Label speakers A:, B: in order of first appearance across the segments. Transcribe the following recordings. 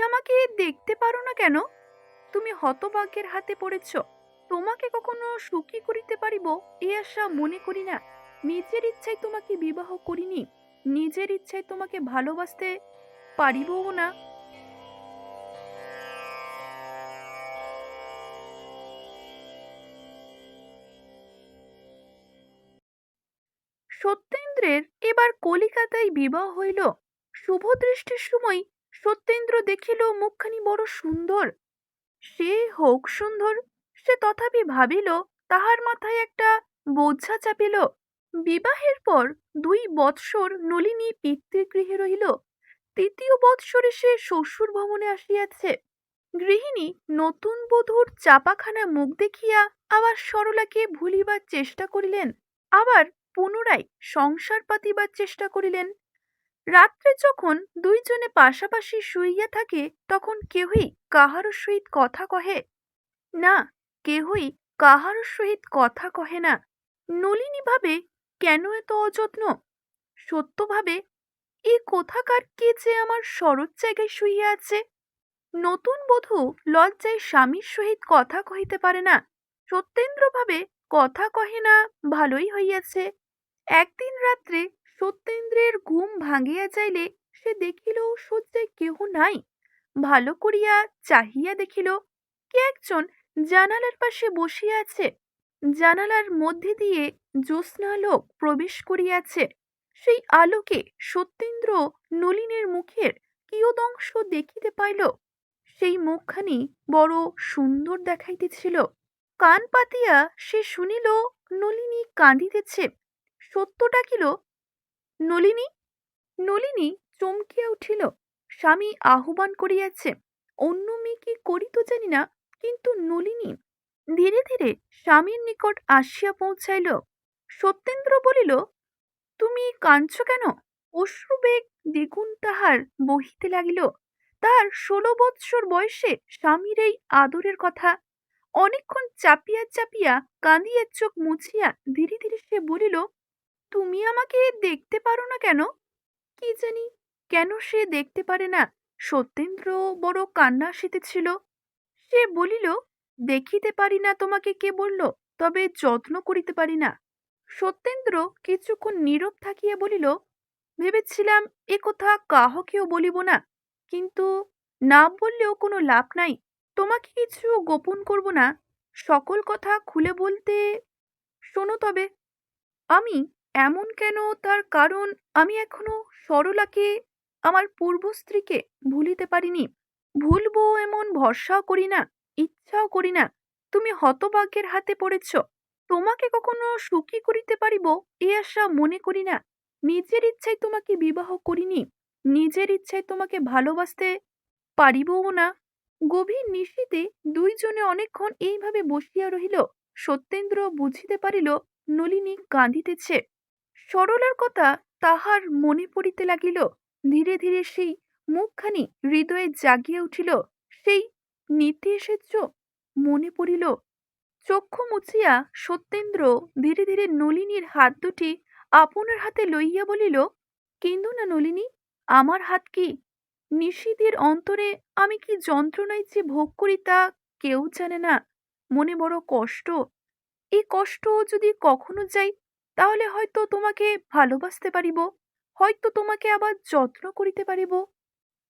A: আমাকে দেখতে পারো না কেন? তুমি হতভাগ্যের হাতে পড়েছ। তোমাকে কখনো সুখী করিতে পারিব, এ আশা মনে করি না। নিজের ইচ্ছায় তোমাকে বিবাহ করিনি, নিজের ইচ্ছায় তোমাকে ভালোবাসতে পারিবও না। সত্যেন্দ্রের এবার কলিকাতায় বিবাহ হইল। শুভ দৃষ্টির সময় সত্যেন্দ্র দেখিল মুখখানি বড় সুন্দর। সে হোক সুন্দর, সে তথাপি ভাবিল তাহার মাথায় একটা বোঝা চাপিল। বিবাহের পর দুই বৎসর নলিনী পিতৃগৃহে রহিল। তৃতীয় বৎসরে সে শ্বশুর ভবনে আসিয়াছে। গৃহিণী নতুন বধূর চাপাখানা মুখ দেখিয়া আবার সরলাকে ভুলিবার চেষ্টা করিলেন, আবার পুনরায় সংসার পাতিবার চেষ্টা করিলেন। রাত্রে যখন দুইজনে পাশাপাশি শুইয়া থাকে, তখন কেহই কাহারও সহিত কথা কহে? না, কেহই কাহারও সহিত কথা কহে না। নলিনী ভাবে কেন এত অযত্ন? সত্যভাবে এ কোথাকার কে যে আমার শরৎ জায়গায় শুইয়া আছে? নতুন বধূ লজ্জায় স্বামীর সহিত কথা কহিতে পারে না। সত্যেন্দ্রভাবে কথা কহে না, ভালোই হইয়াছে। একদিন রাত্রে সত্যেন্দ্রের ঘুম ভাঙিয়া যাইলে সে দেখিল শয্যায় কেহ নাই। ভালো করিয়া চাহিয়া দেখিল, কে একজন জানালার পাশে বসিয়া আছে? জানালার মধ্যে দিয়ে জ্যোৎস্নালোক প্রবেশ করিয়াছে। সেই আলোকে সত্যেন্দ্র নলিনের মুখের কিয়দংশ দেখিতে পাইল। সেই মুখখানি বড় সুন্দর দেখাইতেছিল। কান পাতিয়া সে শুনিল, নলিনী কাঁদিতেছে। সত্য ডাকিল নলিনী নলিনী চমকিয়া উঠিল, স্বামী আহ্বান করিয়াছে, অন্য মেয়ে কি করিত জানি না, কিন্তু নলিনী ধীরে ধীরে স্বামীর নিকট আসিয়া পৌঁছাইল। সত্যেন্দ্র বলিল, তুমি কাঁদছ কেন? অশ্রুবেগ দ্বিগুণ তাহার বহিতে লাগিল। তার ষোলো বৎসর বয়সে স্বামীর এই আদরের কথা। অনেকক্ষণ চাপিয়া চাপিয়া কাঁদিয়া চোখ মুছিয়া ধীরে ধীরে সে বলিল তুমি আমাকে দেখতে পারো না কেন? কি জানি? কেন সে দেখতে পারে না? সত্যেন্দ্র বড় কান্না আসিতেছিল সে বলিল, দেখিতে পারি না তোমাকে কে বলল, তবে যত্ন করিতে পারি না। সত্যেন্দ্র কিছুক্ষণ নীরব থাকিয়া বলিল, ভেবেছিলাম এ কথা কাহকেও বলিব না, কিন্তু না বললেও কোনো লাভ নাই। তোমাকে কিছু গোপন করব না। সকল কথা খুলে বলতে শোনো তবে। আমি এমন কেন তার কারণ আমি এখনও সরলাকে, আমার পূর্ব স্ত্রীকে ভুলিতে পারিনি। ভুলবো এমন ভরসাও করি না, ইচ্ছাও করি না। তুমি হতভাগ্যের হাতে পড়েছ। তোমাকে কখনো সুখী করিতে পারিব এ আশা মনে করি না। নিজের ইচ্ছায় তোমাকে বিবাহ করিনি। নিজের ইচ্ছায় তোমাকে ভালোবাসতে পারিবও না। গভীর নিশীতে দুইজনে অনেকক্ষণ এইভাবে বসিয়া রহিল। সত্যেন্দ্র বুঝিতে পারিল, নলিনী কাঁদিতেছে। সরলার কথা তাহার মনে পড়িতে লাগিল, ধীরে ধীরে সেই মুখখানি হৃদয়ে জাগিয়া উঠিল, সেই নিতে এসেছ মনে পড়িল, চক্ষু মুছিয়া সত্যেন্দ্র ধীরে ধীরে নলিনীর হাত দুটি আপনার হাতে লইয়া বলিল, কেন্দু না নলিনী, আমার হাত কি? নিশীদের অন্তরে আমি কি যন্ত্রণায় যে ভোগ করি তা কেউ জানে না, মনে বড় কষ্ট। এই কষ্ট যদি কখনো যাই তাহলে হয়তো তোমাকে ভালোবাসতে পারিব, হয়তো তোমাকে আবার যত্ন করিতে পারিব।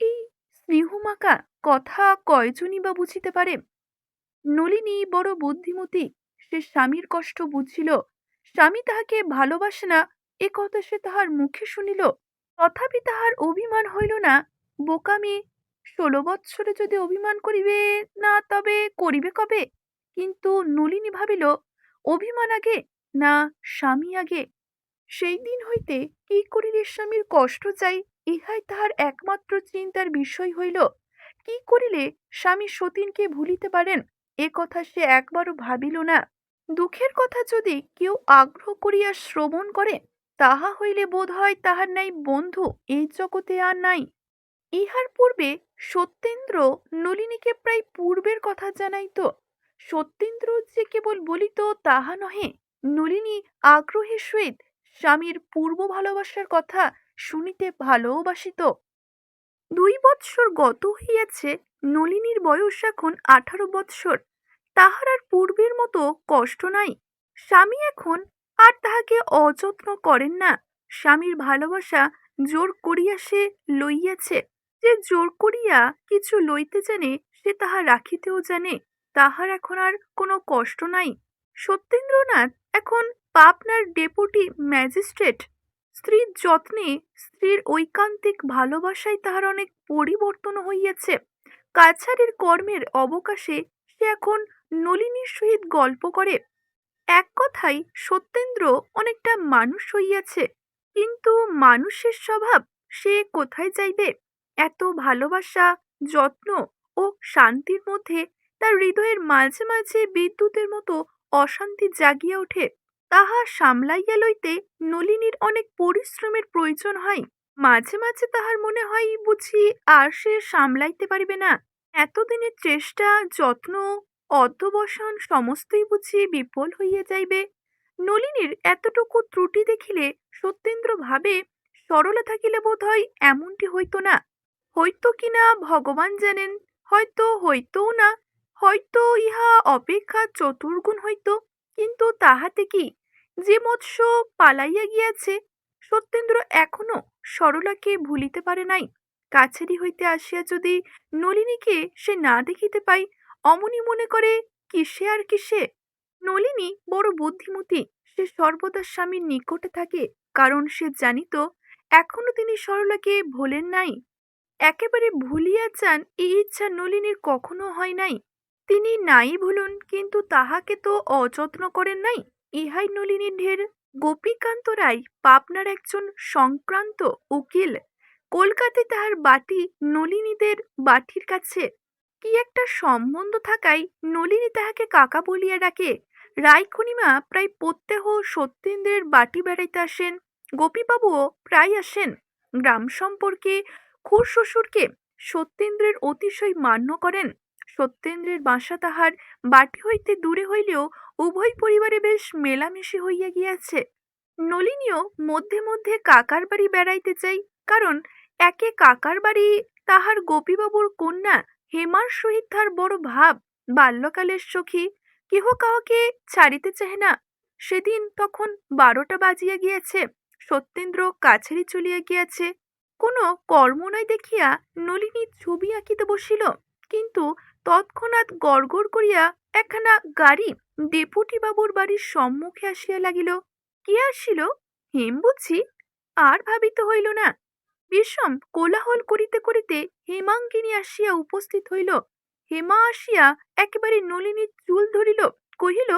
A: এই স্নেহমাকা কথা কয়জনই বা বুঝিতে পারে? নলিনী বড় বুদ্ধিমতী, সে স্বামীর কষ্ট বুঝিল। স্বামী তাহাকে ভালোবাসে না, এ কথা সে তাহার মুখে শুনিল। তথাপি তাহার অভিমান হইল না বোকা মেয়ে ষোলো বৎসরে যদি অভিমান করিবে না তবে করিবে কবে? কিন্তু নলিনী ভাবিল, অভিমান আগে না স্বামী আগে? সেই দিন হইতে কি করিলে স্বামীর কষ্ট চাই, ইহাই তাহার একমাত্র চিন্তার বিষয় হইল। কি করিলে স্বামী সতীনকে ভুলিতে পারেন? এ কথা সে একবারও ভাবিল না। দুঃখের কথা যদি কেউ আগ্রহ করিয়া শ্রবণ করে, তাহা হইলে বোধ হয় তাহার নাই বন্ধু এই জগতে আর নাই। ইহার পূর্বে সত্যেন্দ্র নলিনীকে প্রায় পূর্বের কথা জানাইত। সত্যেন্দ্র যে কেবল বলিত, তাহা নহে। নলিনী আগ্রহের সহিত স্বামীর পূর্ব ভালোবাসার কথা শুনিতে ভালোবাসিত। দুই বৎসর গত হইয়াছে নলিনীর বয়স এখন আঠারো বৎসর। তাহার আর পূর্বের মতো কষ্ট নাই। স্বামী এখন আর তাহাকে অযত্ন করেন না। স্বামীর ভালোবাসা জোর করিয়া সে লইয়াছে। যে জোর করিয়া কিছু লইতে জানে, সে তাহা রাখিতেও জানে। তাহার এখন আর কোনো কষ্ট নাই। সত্যেন্দ্রনাথ এখন পাবনার ডেপুটি ম্যাজিস্ট্রেট। স্ত্রীর যত্নে স্ত্রীর ঐকান্তিক ভালোবাসায় তাহার অনেক পরিবর্তন হইয়াছে। কাছারির কর্মের অবকাশে সে এখন নলিনীর সহিত গল্প করে। এক কথাই সত্যেন্দ্র অনেকটা মানুষ হইয়াছে, কিন্তু মানুষের স্বভাব সে কোথায় যাইবে এত ভালোবাসা, যত্ন ও শান্তির মধ্যে তার হৃদয়ের মাঝে মাঝে বিদ্যুতের মতো অশান্তি জাগিয়া ওঠে, তাহা সামলাইয়া লইতে নলিনীর অনেক পরিশ্রমের প্রয়োজন হয়। মাঝে মাঝে তাহার মনে হয়, বুঝি আর সে সামলাইতে পারিবে না। এতদিনের চেষ্টা, যত্ন, অধ্যবসান সমস্তই বুঝি বিফল হইয়া যাইবে। নলিনীর এতটুকু ত্রুটি দেখিলে সত্যেন্দ্র ভাবে সরলা থাকিলে বোধ হয় এমনটি হইতো না। হইতো কিনা ভগবান জানেন, হয়তো হইতও না হয়তো ইহা অপেক্ষা চতুর্গুণ হইত, কিন্তু তাহাতে কি? যে মৎস্য পালাইয়া গিয়াছে, সত্যেন্দ্র এখনও সরলাকে ভুলিতে পারে নাই। কাছারি হইতে আসিয়া যদি নলিনীকে সে না দেখিতে পাই অমনি মনে করে, কিসে আর কিসে? নলিনী বড় বুদ্ধিমতী, সে সর্বদা স্বামীর নিকটে থাকে, কারণ সে জানিত, এখনও তিনি সরলাকে ভোলেন নাই। একেবারে ভুলিয়া যান, এই ইচ্ছা নলিনীর কখনো হয় নাই। তিনি নাই ভুলুন, কিন্তু তাহাকে তো অযত্ন করেন নাই। ইহাই নলিনীর ঢের। গোপীকান্ত রায় পাবনার একজন সংক্রান্ত উকিল কলকাতায় তাহার বাটি নলিনীদের বাটির কাছে। কি একটা সম্বন্ধ থাকায় নলিনী তাহাকে কাকা বলিয়া ডাকে। রায়খনিমা প্রায় প্রত্যহ সত্যেন্দ্রের বাটি বেড়াইতে আসেন। গোপীবাবুও প্রায় আসেন। গ্রাম সম্পর্কে খুর শ্বশুরকে সত্যেন্দ্রের অতিশয় মান্য করেন। সত্যেন্দ্রের বাসা তাহার বাটি হইতে দূরে হইলেও উভয় পরিবারে বেশ মেলামেশি হইয়া গিয়াছে। নলিনীও মধ্যে মধ্যে কাকার বাড়ি বেড়াইতে চাই, কারণ একে কাকার বাড়ি তাহার গোপীবাবুর কন্যা হেমার সহিত তার বড় ভাব, বাল্যকালের সখী, কেহ কাউকে ছাড়িতে চাহে না। সেদিন তখন বারোটা বাজিয়া গিয়াছে, সত্যেন্দ্র কাছেরই চলিয়া গিয়াছে। কোনো কর্ম নয় দেখিয়া নলিনী ছবি আঁকিতে বসিল, কিন্তু তৎক্ষণাৎ গড়গড় করিয়া একখানা গাড়ি ডেপুটি বাবুর বাড়ির সম্মুখে আসিয়া লাগিল। কে আসিল? হেম বুঝি আর ভাবিত হইল না। বিষম কোলাহল করিতে করিতে হেমাঙ্গিনী আসিয়া উপস্থিত হইল। হেমা আসিয়া একেবারে নলিনীর চুল ধরিল, কহিল,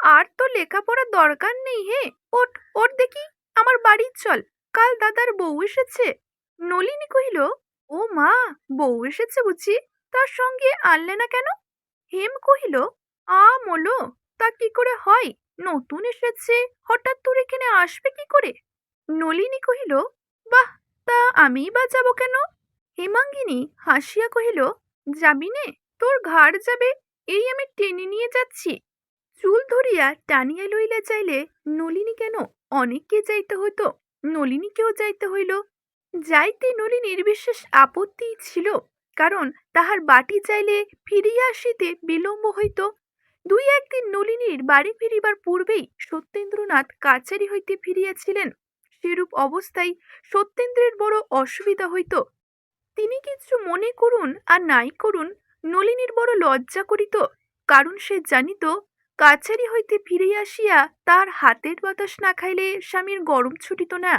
A: আর তো লেখাপড়ার দরকার নেই হে। ওট ওট দেখি, আমার বাড়ি চল, কাল দাদার বউ এসেছে। নলিনী কহিল, ও মা, বউ এসেছে বুঝি? তার সঙ্গে আনলে না কেন? হেম কহিল, আ, মোলো, তা কি করে হয়? নতুন এসেছে, হঠাৎ তোর এখানে আসবে কি করে? নলিনী কহিল, বাহ, তা আমিই বা যাব কেন? হেমাঙ্গিনী হাসিয়া কহিল, যাবি নে, তোর ঘাড় যাবে, এই আমি টেনে নিয়ে যাচ্ছি। চুল ধরিয়া টানিয়া লইলা চাইলে নলিনী কেন, অনেককে যাইতে হইতো, নলিনীকেও যাইতে হইল। যাইতে নলিনীর বিশেষ আপত্তি ছিল। কারণ তাহার বাটি চাইলে ফিরিয়া আসিতে বিলম্ব হইত। দুই একদিন নলিনীর বাড়ি ফিরিবার পূর্বেই সত্যেন্দ্রনাথ কাছারি হইতে ফিরিয়াছিলেন। সেরূপ অবস্থায় সত্যেন্দ্রের বড় অসুবিধা হইত। তিনি কিছু মনে করুন আর নাই করুন নলিনীর বড় লজ্জা করিত, কারণ সে জানিত, কাছারি হইতে ফিরিয়া আসিয়া তার হাতের বাতাস না খাইলে স্বামীর গরম ছুটিত না।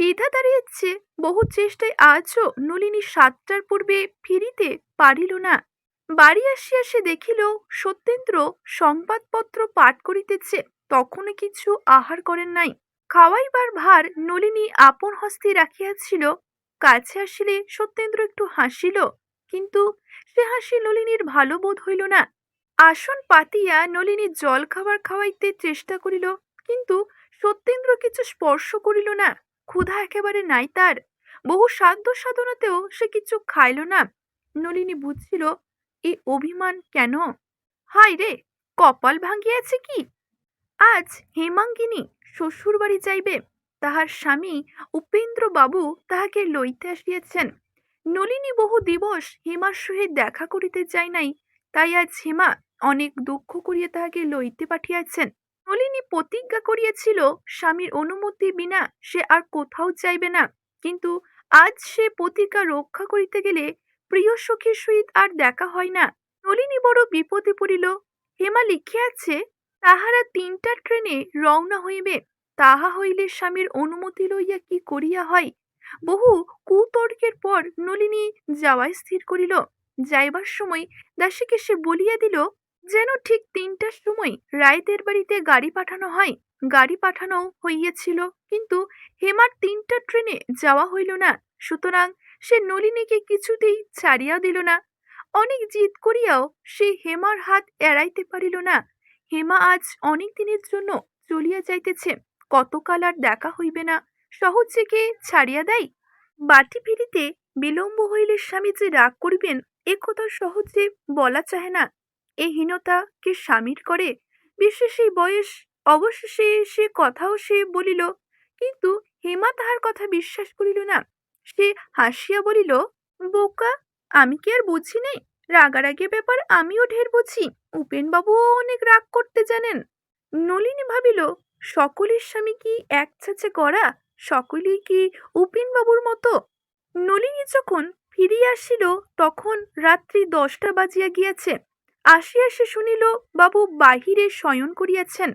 A: বিধা দাঁড়িয়েছে। বহু চেষ্টায় আজও নলিনী সাতটার পূর্বে ফিরিতে পারিল না। বাড়ি আসিয়া সে দেখিল, সত্যেন্দ্র সংবাদপত্র পাঠ করিতেছে, তখনও কিছু আহার করেন নাই। খাওয়াইবার ভার নলিনী আপন হস্তে রাখিয়াছিল। কাছে আসিলে সত্যেন্দ্র একটু হাসিল, কিন্তু সে হাসি নলিনীর ভালো বোধ হইল না। আসন পাতিয়া নলিনী জল খাবার খাওয়াইতে চেষ্টা করিল, কিন্তু সত্যেন্দ্র কিছু স্পর্শ করিল না। ক্ষুধা একেবারে নাই তার। বহু সাধ্য সাধনাতেও সে কিছু খাইল না। নলিনী বুঝছিল, এ অভিমান কেন? হায় রে, কপাল ভাঙ্গিয়াছে কি? আজ হেমাঙ্গিনী শ্বশুর বাড়ি যাইবে, তাহার স্বামী উপেন্দ্রবাবু তাহাকে লইতে আসিয়াছেন। নলিনী বহু দিবস হেমার সহিত দেখা করিতে যায় নাই, তাই আজ হেমা অনেক দুঃখ করিয়া তাহাকে লইতে পাঠিয়াছেন। নলিনী প্রতিজ্ঞা করিয়াছিল স্বামীর অনুমতি বিনা সে আর কোথাও যাইবে না। কিন্তু আজ সে প্রতিজ্ঞা রক্ষা করিতে গেলে প্রিয় সখীর সহিত আর দেখা হয় না। নলিনী বড় বিপদে পড়িল। হেমা লিখিয়াছে তাহারা তিনটা ট্রেনে রওনা হইবে। তাহা হইলে স্বামীর অনুমতি লইয়া কি করিয়া হয়? বহু কুতর্কের পর নলিনী যাওয়াই স্থির করিল। যাইবার সময় দাসীকে সে বলিয়া দিল যেন ঠিক তিনটার সময় রায়দের বাড়িতে গাড়ি পাঠানো হয়। গাড়ি পাঠানো হইয়াছিল, কিন্তু হেমার তিনটা ট্রেনে যাওয়া হইল না। সুতরাং সে নলিনীকে কিছুতেই ছাড়িয়া দিল না। অনেক জিদ করিয়াও সে হেমার হাত এড়াইতে পারিল না। হেমা আজ অনেক দিনের জন্য চলিয়া যাইতেছে, কতকাল আর দেখা হইবে না। সহজে কে ছাড়িয়া দেয়? বাটি ফিরিতে বিলম্ব হইলে স্বামী যে রাগ করিবেন, এ কথা সহজে বলা চাহে না। এ হীনতা কে স্বামীর করে? বিশেষ এই বয়স, অবশেষে সে কথাও সে বলিল, কিন্তু হেমা তাহার কথা বিশ্বাস করিল না। সে হাসিয়া বলিল, বোকা, আমি কি আর বুঝি নাই রাগারাগি ব্যাপার আমিও ঢের বুঝি। উপেনবাবুও অনেক রাগ করতে জানেন। নলিনী ভাবিল, সকলের স্বামী কি এক ছাঁচে করা সকলেই কি উপেনবাবুর মতো? নলিনী যখন ফিরিয়া আসিল, তখন রাত্রি দশটা বাজিয়া গিয়াছে। আসিয়া সে শুনিল, বাবু বাহিরে শয়ন করিয়াছেন।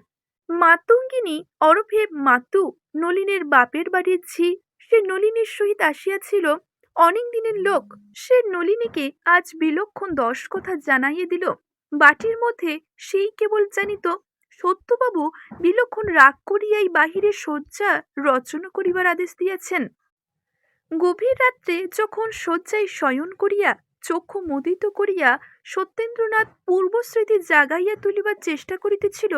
A: মাতঙ্গিনী অরফে মাতু, নলিনের বাপের বাড়ির ঝি। সে নলিনীর সহিত আসিয়াছিল অনেক দিনের লোক। সে নলিনীকে আজ বিলক্ষণ দশ কথা জানাইয়ে দিল। বাটির মধ্যে সেই কেবল জানিত, সত্যবাবু বিলক্ষণ রাগ করিয়াই বাহিরে শয্যা রচনা করিবার আদেশ দিয়াছেন। গভীর রাত্রে যখন শয্যায় শয়ন করিয়া চক্ষু মুদিত করিয়া সত্যেন্দ্রনাথ পূর্বস্মৃতি জাগাইয়া তুলিবার চেষ্টা করিতেছিল,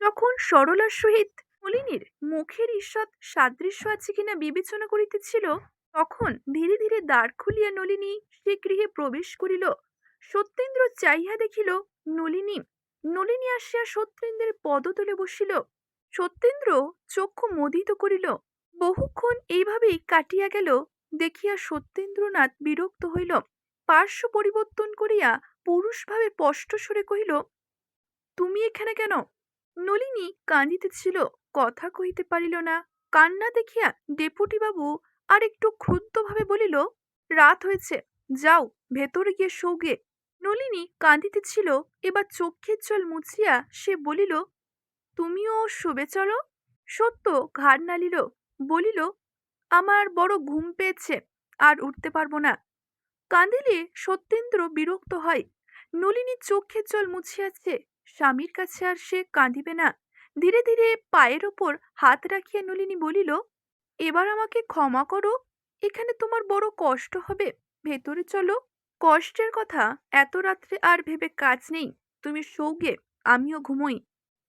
A: তখন সরলার সহিত নলিনীর মুখের ঈষৎ সাদৃশ্য আছে কিনা বিবেচনা করিতেছিল, তখন ধীরে ধীরে দ্বার খুলিয়া নলিনী সে গৃহে প্রবেশ করিল। সত্যেন্দ্র চাইয়া দেখিল, নলিনী নলিনী আসিয়া সত্যেন্দ্রের পদতলে বসিল। সত্যেন্দ্র চক্ষু মোদিত করিল, বহুক্ষণ এইভাবেই কাটিয়া গেল, দেখিয়া সত্যেন্দ্রনাথ বিরক্ত হইল। পার্শ্ব পরিবর্তন করিয়া পুরুষভাবে স্পষ্ট স্বরে কহিল, তুমি এখানে কেন? নলিনী কাঁদিতেছিল কথা কহিতে পারিল না। কান্না দেখিয়া ডেপুটি বাবু আর একটু ক্ষুব্ধভাবে বলিল, রাত হয়েছে, যাও, ভেতরে গিয়ে শোগে। নলিনী কাঁদিতেছিল এবার চক্ষের জল মুছিয়া সে বলিল, তুমিও শোবে চলো? সত্য ঘাড় নালিল বলিল, আমার বড় ঘুম পেয়েছে, আর উঠতে পারব না। কাঁদিলে সত্যেন্দ্র বিরক্ত হয়। নলিনী চোখের জল মুছিয়াছে স্বামীর কাছে আর সে কাঁদিবে না। ধীরে ধীরে পায়ের ওপর হাত রাখিয়া নলিনী বলিল, এবার আমাকে ক্ষমা করো। এখানে তোমার বড় কষ্ট হবে। ভেতরে চলো। কষ্টের কথা, এত রাত্রে আর ভেবে কাজ নেই। তুমি সৌগে আমিও ঘুমোই।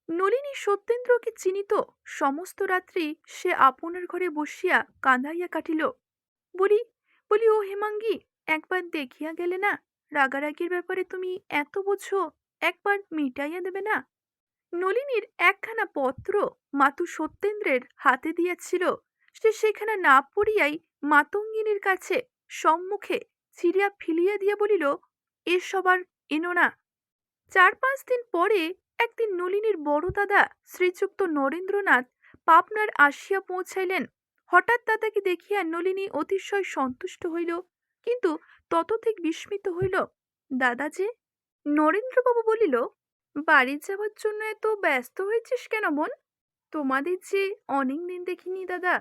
A: নলিনী সত্যেন্দ্রকে চিনিত। সমস্ত রাত্রি সে আপনার ঘরে বসিয়া কাঁদাইয়া কাটিল। বলি বলি, ও হেমাঙ্গী একবার দেখিয়া গেলে না, রাগারাগির ব্যাপারে তুমি এত বোঝো, একবার মিটাইয়া দেবে না? নলিনীর একখানা পত্র মাতু সত্যেন্দ্রের হাতে দিয়াছিল, সে সেখানে না পড়িয়াই মাতঙ্গিনীর কাছে সম্মুখে ছিঁড়িয়া ফিলিয়া দিয়া বলিল, এ সবার এনো না। চার পাঁচ দিন পরে একদিন নলিনীর বড় দাদা শ্রীযুক্ত নরেন্দ্রনাথ পাবনার আসিয়া পৌঁছাইলেন। হঠাৎ দাদাকে দেখিয়া নলিনী অতিশয় সন্তুষ্ট হইল। কিন্তু ততধিক বিস্মিত হইল। দাদা যে নরেন্দ্রবাবু বলিল, বাড়ি যাওয়ার জন্য এত ব্যস্ত হয়েছিস কেন বোন তোমাদের যে অনেক দিন দেখিনি দাদা।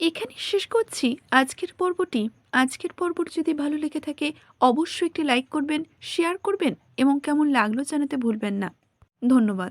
A: এখানে শেষ করছি। আজকের পর্বটি আজকের পর্বটি যদি ভালো লেগে থাকে, অবশ্যই একটি লাইক করবেন শেয়ার করবেন এবং কেমন লাগল জানাতে ভুলবেন না। ধন্যবাদ।